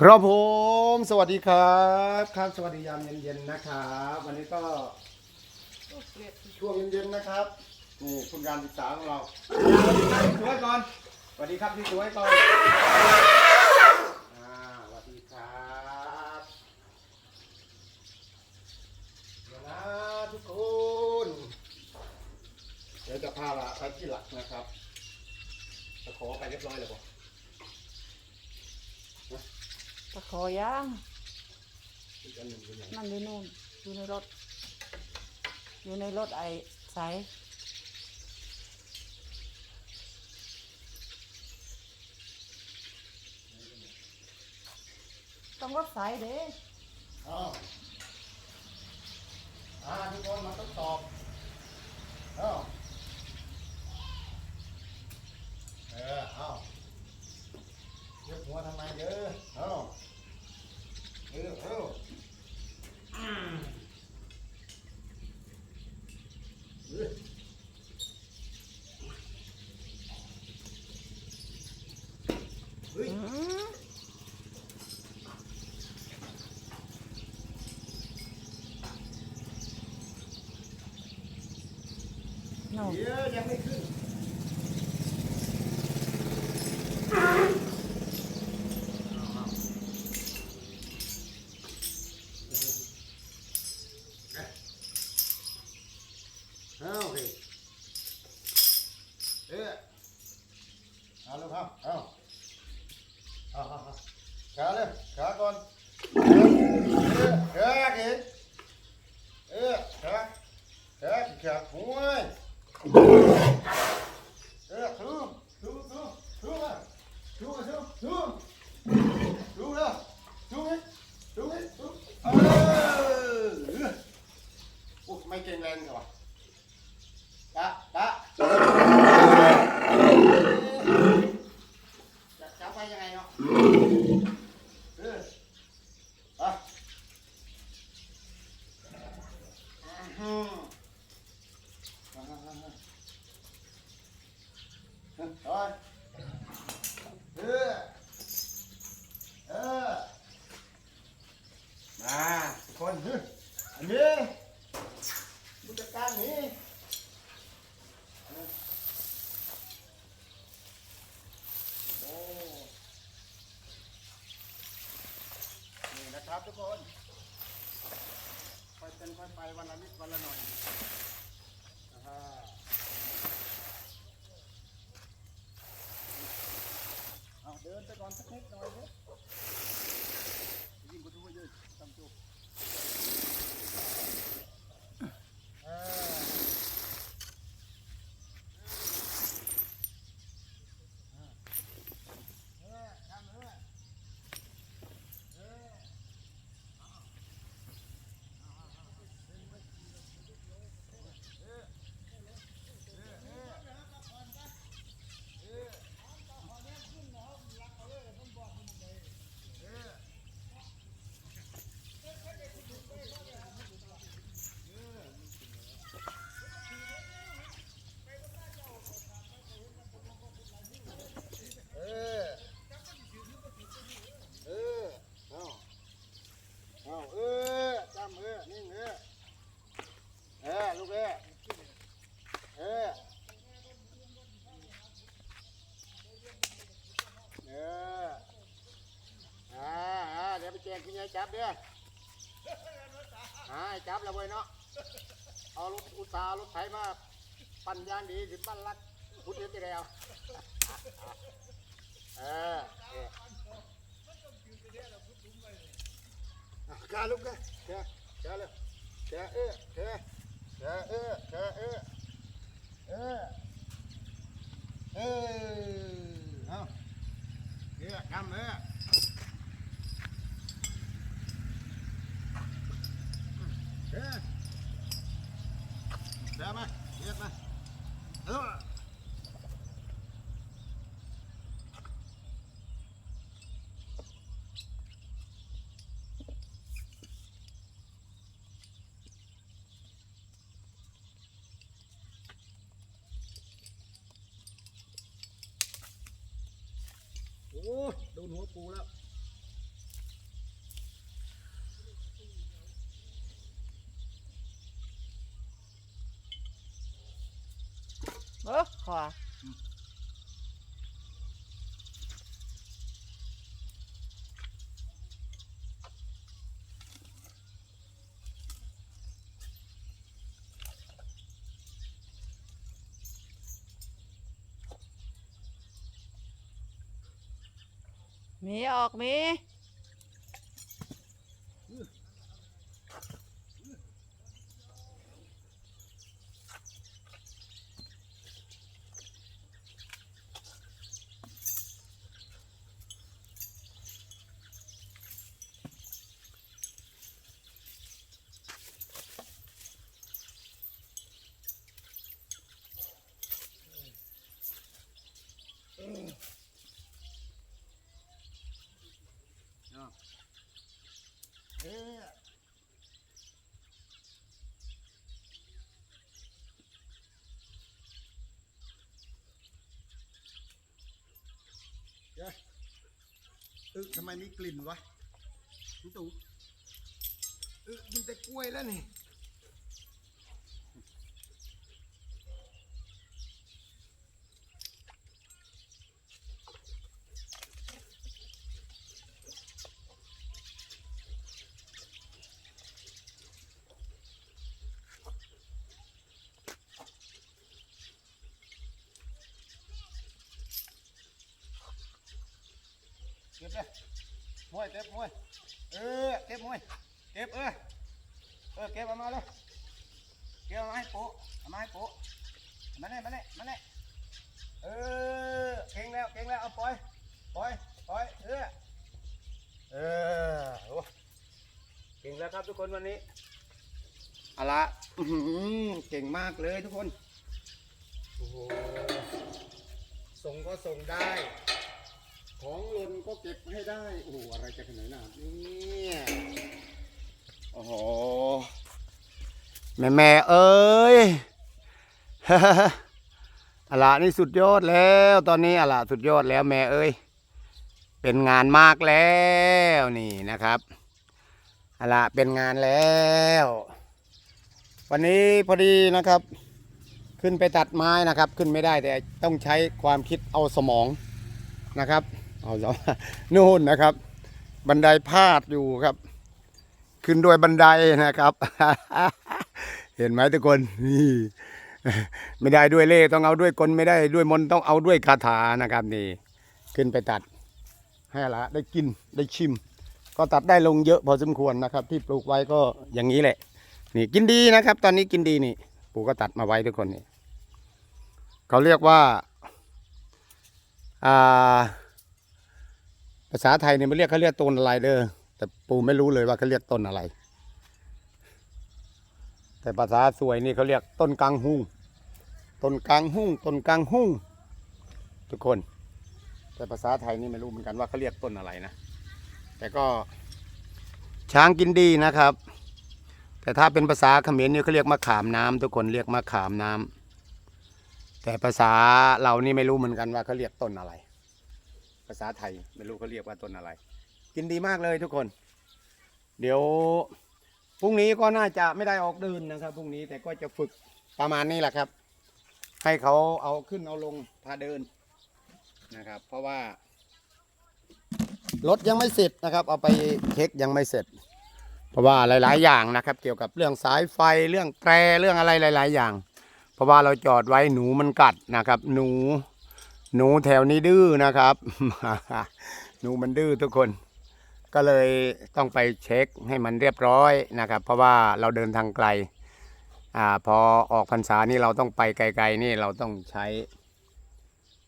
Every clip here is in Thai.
ครับผมสวัสดีครับ ครับ สวัสดียามเย็นๆนะครับวันนี้ก็ช่วงเย็นๆนะครับนี่คุณการศึกษาของเราสวัสดีครับพี่สวยก่อนสวัสดีครับพี่สวยก่อนอ่าสวัสดีครับเดี๋ยวนะทุกคนเดี๋ยวจะพาละไปที่หลักนะครับจะขอไปเรียบร้อยแล้วป่ะ ตะขอย่างอีกอันหนึ่งเป็นไงนั่นอยู่นู่นอยู่ในรถ อยู่ในรถไอ้สายต้องรถสายเด้อ้าวอ่าทุกคนมาทดสอบเอ้าเออ เอ้ายกหัวทำไมเด้อเอ้า เดี๋ยวยังไม่ขึ้นเอาโอเคเอ๊ะเอาลูกครับเอาเอาเอาเอาขาเลยขาก่อนเอ๊ะขาเอ๊ะเอ๊ะขาขาขาหัว Yeah, through, through, through, through that. Through it, through, through. Through that. Through it, through it, through. เออโอ้ไม่เก่งแรงเหรอ à con hư anh đi bút được can đi Ồ. นี่นะครับทุกคนค่อยเป็นค่อยไปวันละนิดวันละหน่อยอ่าฮะเดินไปก่อนสักนิดหน่อยเด้อยิ่งกว่าทุกเยอะ ตำจุกเออเออทำเออเออเออเออเอาเอาเออจำเออนิ่งเออเออลูกเออเออเอออ่าอ่าเดี๋ยวไปแจ้งคุณยายจับเด้ออ่าให้จับแล้วเว้ยเนาะ เอารถอุตสาห์รถไถมา ปั่นยางดีถึงบ้านรักพุทธเดียวจะได้เอาเออเอออะกาลูกกาแกแกเลยแกเออแกแกเออแกเออเออเออเอาเออทำเออเอ โอ้ยโดนหัวปูแล้วเออขอ มีออกมี เออทำไมมีกลิ่นวะพี่ตู่เออกินแต่กล้วยแล้วนี่ ก็บเลยมวยเก็บมวยเออเก็บมวยเก็บเออเออเก็บเอามาเลยเก็บมาให้ปุ๊มาให้ปุ๊มาเนี่ยมาเนี่ยมาเนี่ยเออเก่งแล้วเก่งแล้วเอาปล่อยปล่อยปล่อยเออเออโอ้เก่งแล้วครับทุกคนวันนี้อาละเก่งมากเลยทุกคนโอ้โหส่งก็ส่งได้ ของหล่นก็เก็บให้ ได้โอ้โหอะไรจะขนาดนั้นเนี่ยโอ้โหแม่แม่เอ้ยอะละนี่สุดยอดแล้ว ตอนนี้อะละสุดยอดแล้วแม่เอ้ยเป็นงานมากแล้วนี่นะครับอะละเป็นงานแล้ว วันนี้พอดีนะครับ ขึ้นไปตัดไม้นะครับ ขึ้นไม่ได้แต่ต้องใช้ความคิดเอาสมองนะครับ เอาสองนู่นนะครับ บันไดพาดอยู่ครับ ขึ้นด้วยบันไดนะครับ เห็นไหมทุกคนนี่ไม่ได้ด้วยเล่ต้องเอาด้วยกลไม่ได้ด้วยมนต์ต้องเอาด้วยคาถานะครับนี่ ขึ้นไปตัด ให้ละได้กินได้ชิม ก็ตัดได้ลงเยอะพอสมควรนะครับ ที่ปลูกไว้ก็อย่างนี้แหละ นี่กินดีนะครับ ตอนนี้กินดีนี่ปู่ก็ตัดมาไว้ทุกคนนี่เขาเรียกว่า อ่า ภาษาไทยเนี่ยไม่เรียกเขาเรียกต้นอะไรเด้อแต่ปู่ไม่รู้เลยว่าเขาเรียกต้นอะไร แต่ภาษาสวยนี่เขาเรียกต้นกังหุงต้นกังหุงต้นกังหุงทุกคน แต่ภาษาไทยนี่ไม่รู้เหมือนกันว่าเขาเรียกต้นอะไรนะ แต่ก็ช้างกินดีนะครับ แต่ถ้าเป็นภาษาเขมรนี่เขาเรียกมะขามน้ำทุกคนเรียกมะขามน้ำแต่ภาษาเรานี่ไม่รู้เหมือนกันว่าเขาเรียกต้นอะไร ภาษาไทยไม่รู้เขาเรียกว่าต้นอะไร กินดีมากเลยทุกคน เดี๋ยวพรุ่งนี้ก็น่าจะไม่ได้ออกเดินนะครับพรุ่งนี้แต่ก็จะฝึกประมาณนี้แหละครับ ให้เขาเอาขึ้นเอาลงพาเดินนะครับ เพราะว่ารถยังไม่เสร็จนะครับ เอาไปเช็คยังไม่เสร็จ เพราะว่าหลาย ๆ อย่างนะครับ เกี่ยวกับเรื่องสายไฟเรื่องแตรเรื่องอะไรหลาย ๆ อย่าง เพราะว่าเราจอดไว้หนูมันกัดนะครับ หนู หนูแถวนี้ดื้อนะครับ หนูมันดื้อทุกคน ก็เลยต้องไปเช็คให้มันเรียบร้อยนะครับ เพราะว่าเราเดินทางไกลอ่าพอออกพรรษานี่เราต้องไปไกล ๆ นี่เราต้องใช้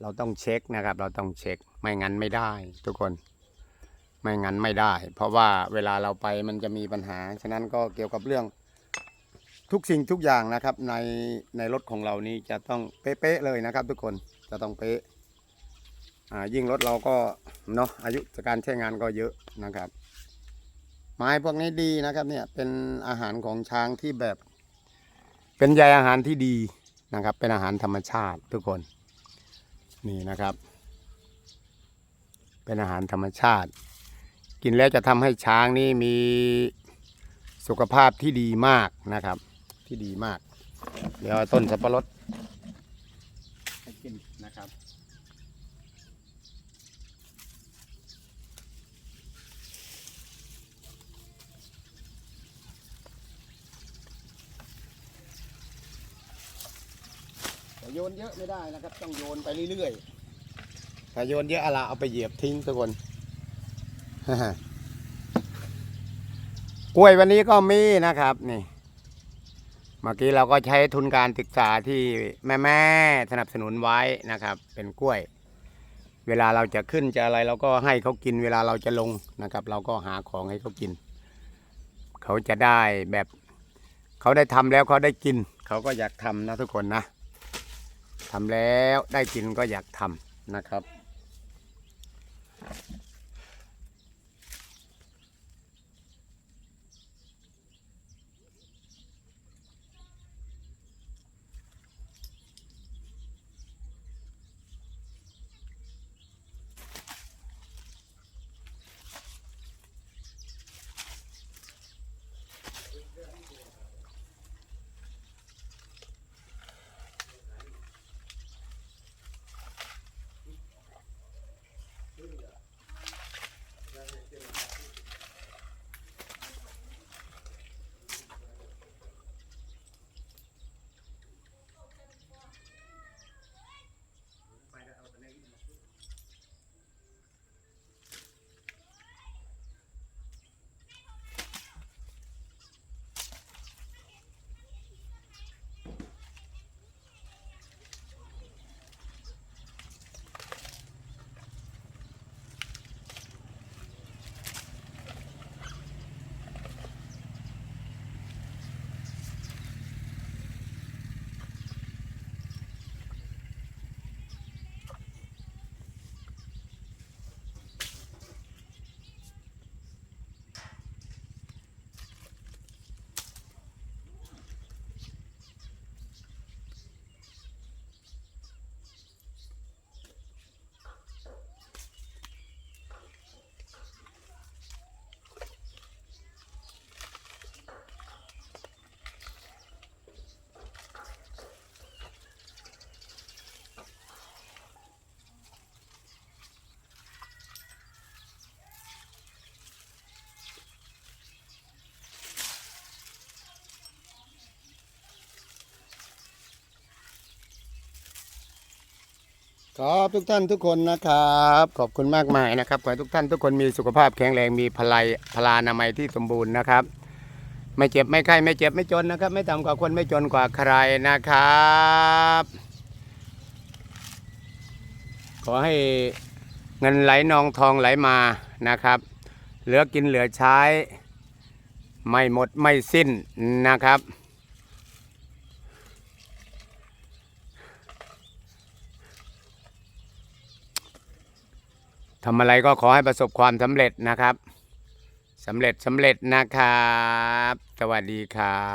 เราต้องเช็คนะครับ เราต้องเช็คไม่งั้นไม่ได้ ทุกคน ไม่งั้นไม่ได้ เพราะว่าเวลาเราไปมันจะมีปัญหา ฉะนั้นก็เกี่ยวกับเรื่องทุกสิ่งทุกอย่างนะครับในในรถของเรานี้จะต้องเป๊ะๆเลยนะครับ ทุกคนจะต้องเป๊ะ ยิ่งรถเราก็เนาะอายุการใช้งานก็เยอะนะครับ ไม้พวกนี้ดีนะครับเนี่ยเป็นอาหารของช้างที่แบบ เป็นใยอาหารที่ดีนะครับ เป็นอาหารธรรมชาติทุกคนนี่นะครับ เป็นอาหารธรรมชาติ กินแล้วจะทำให้ช้างนี่มีสุขภาพที่ดีมากนะครับ ที่ดีมาก เดี๋ยวต้นสับปะรด โยนเยอะไม่ได้นะครับ ต้องโยนไปเรื่อยๆถ้าโยนเยอะอะไรเอาไปเหยียบทิ้งทุกคนกล้วยวันนี้ก็มีนะครับนี่เมื่อกี้เราก็ใช้ทุนการศึกษาที่แม่แม่ๆสนับสนุนไว้นะครับ เป็นกล้วย เวลาเราจะขึ้นจะอะไรเราก็ให้เขากิน เวลาเราจะลงนะครับ เราก็หาของให้เขากิน เขาจะได้แบบ เขาได้ทำแล้วเขาได้กิน เขาก็อยากทำนะทุกคนนะ ทำแล้วได้กินก็อยากทำนะครับ ครับทุกท่านทุกคนนะครับ ขอบคุณมากมายนะครับขอให้ทุกท่านทุกคนมีสุขภาพแข็งแรงมีพลายพลานามัยที่สมบูรณ์นะครับ ไม่เจ็บไม่ไข้ไม่เจ็บไม่จนนะครับ ไม่ต่ำกว่าคนไม่จนกว่าใครนะครับ ขอให้เงินไหลนองทองไหลมานะครับ เหลือกินเหลือใช้ ไม่หมดไม่สิ้นนะครับ ทำอะไรก็ขอให้ประสบความสำเร็จนะครับสำเร็จสำเร็จนะครับ สวัสดีครับ